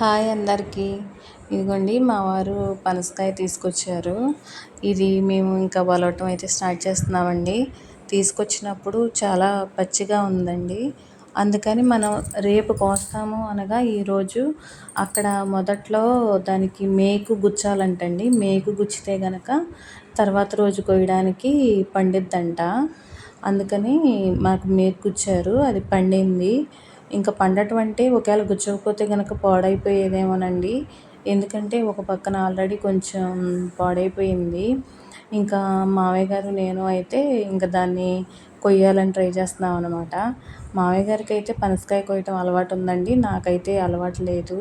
Hi అందరికీ. ఇదిగోండి మా వారు పనసకాయ తీసుకొచ్చారు. ఇది మేము ఇంకా వలవటం అయితే స్టార్ట్ చేస్తున్నామండి. తీసుకొచ్చినప్పుడు చాలా పచ్చిగా ఉందండి. అందుకని మనం రేపు కోస్తాము అనగా ఈరోజు అక్కడ మొదట్లో దానికి మేకు గుచ్చాలంటండి. మేకు గుచ్చితే గనక తర్వాత రోజు కొయ్యడానికి పండిద్దంట. అందుకని మాకు మేకు గుచ్చారు. అది పండింది. ఇంకా పండటం అంటే ఒకవేళ గుచ్చకపోతే కనుక పాడైపోయేదేమోనండి. ఎందుకంటే ఒక పక్కన ఆల్రెడీ కొంచెం పాడైపోయింది. ఇంకా మావయ్య గారు నేను అయితే ఇంకా దాన్ని కొయ్యాలని ట్రై చేస్తున్నాం అనమాట మావయ్య గారికి అయితే పనసకాయ కొయ్యటం అలవాటు ఉందండి. నాకైతే అలవాటు లేదు.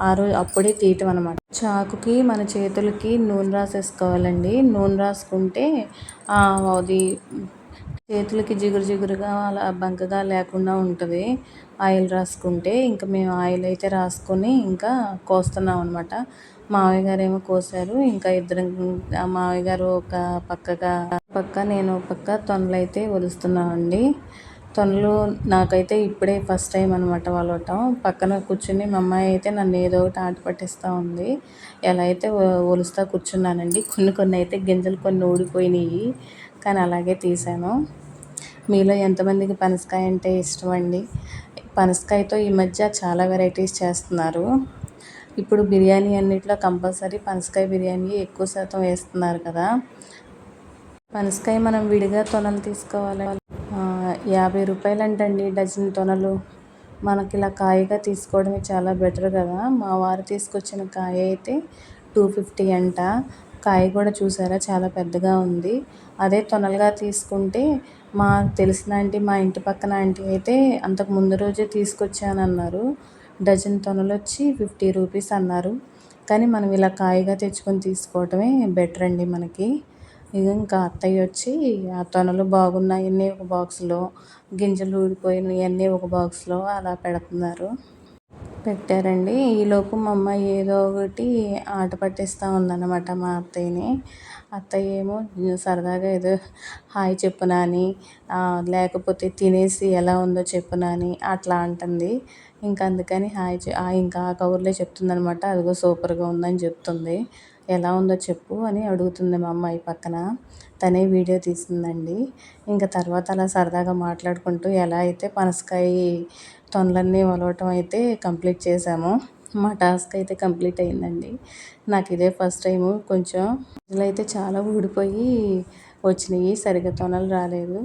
ఆ రోజు అప్పుడే తీయటం అనమాట చాకుకి మన చేతులకి నూనె రాసేసుకోవాలండి. నూనె రాసుకుంటే అది చేతులకి జిగురు జిగురుగా అలా బంకగా లేకుండా ఉంటుంది. ఆయిల్ రాసుకుంటే ఇంకా మేము ఆయిల్ అయితే రాసుకొని ఇంకా కోస్తున్నాం అనమాట మావయ్య గారు ఏమో కోసారు ఇంకా ఇద్దరం మావయ్య గారు ఒక పక్కగా పక్క నేను ఒక పక్క తొనలు అయితే ఒలుస్తున్నామండి. తొనలు నాకైతే ఇప్పుడే ఫస్ట్ టైం అనమాట వలవటం పక్కన కూర్చుని మా అమ్మాయి అయితే నన్ను ఏదో ఒకటి ఆట పట్టిస్తూ ఉంది. ఎలా అయితే ఒలుస్తా కూర్చున్నానండి. కొన్ని కొన్ని అయితే గింజలు కొన్ని ఊడిపోయినాయి. కానీ అలాగే తీసాను. మీలో ఎంతమందికి పనసకాయ అంటే ఇష్టం అండి? పనసకాయతో ఈ మధ్య చాలా వెరైటీస్ చేస్తున్నారు. ఇప్పుడు బిర్యానీ అన్నిట్లో కంపల్సరీ పనసకాయ బిర్యానీ ఎక్కువ శాతం వేస్తున్నారు కదా. పనసకాయ మనం విడిగా తొనలు తీసుకోవాలి. యాభై రూపాయలంటండి డజన్ తొనలు. మనకి ఇలా కాయగా తీసుకోవడమే చాలా బెటర్ కదా. మా వారు తీసుకొచ్చిన కాయ అయితే టూ ఫిఫ్టీ అంట. కాయ కూడా చూసారా? చాలా పెద్దగా ఉంది. అదే తొనలుగా తీసుకుంటే మా తెలిసిన ఆంటీ మా ఇంటి పక్కన ఆంటీ అయితే అంతకు ముందు రోజే తీసుకొచ్చానన్నారు. డజన్ తొనలు వచ్చి ఫిఫ్టీ రూపీస్ అన్నారు. కానీ మనం ఇలా కాయగా తెచ్చుకొని తీసుకోవటమే బెటర్ అండి మనకి. ఇంకా అత్తయ్య వచ్చి ఆ తొనలు బాగున్నాయన్నీ ఒక బాక్స్లో గింజలు ఊడిపోయినవన్నీ ఒక బాక్స్లో అలా పెడుతున్నారు. పెట్టారండి. ఈలోపు మా అమ్మాయి ఏదో ఒకటి ఆట పట్టిస్తూ ఉందన్నమాట మా అత్తయ్యని. అత్తయ్య ఏమో సరదాగా ఏదో హాయ్ చెప్పునా అని లేకపోతే తినేసి ఎలా ఉందో చెప్పు అని అట్లా అంటుంది. ఇంకా అందుకని హాయ్ ఇంకా ఆ కవర్లే చెప్తుందనమాట అదిగో సూపర్గా ఉందని చెప్తుంది. ఎలా ఉందో చెప్పు అని అడుగుతుంది మా అమ్మాయి పక్కన. తనే వీడియో తీసిందండి. ఇంకా తర్వాత అలా సరదాగా మాట్లాడుకుంటూ ఎలా అయితే పనసకాయ తొనలన్నీ వలవటం అయితే కంప్లీట్ చేసాము మా టాస్క్ అయితే కంప్లీట్ అయిందండి. నాకు ఇదే ఫస్ట్ టైము. కొంచెం అయితే చాలా ఊడిపోయి వచ్చినాయి. సరిగ్గా తొనలు రాలేదు.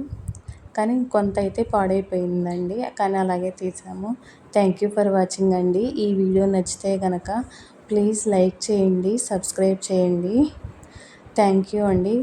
కానీ కొంత అయితే పాడైపోయిందండి. కానీ అలాగే తీసాము. థ్యాంక్ యూ ఫర్ వాచింగ్ అండి. ఈ వీడియో నచ్చితే కనుక ప్లీజ్ లైక్ చేయండి సబ్స్క్రైబ్ చేయండి. థ్యాంక్ యూ అండి.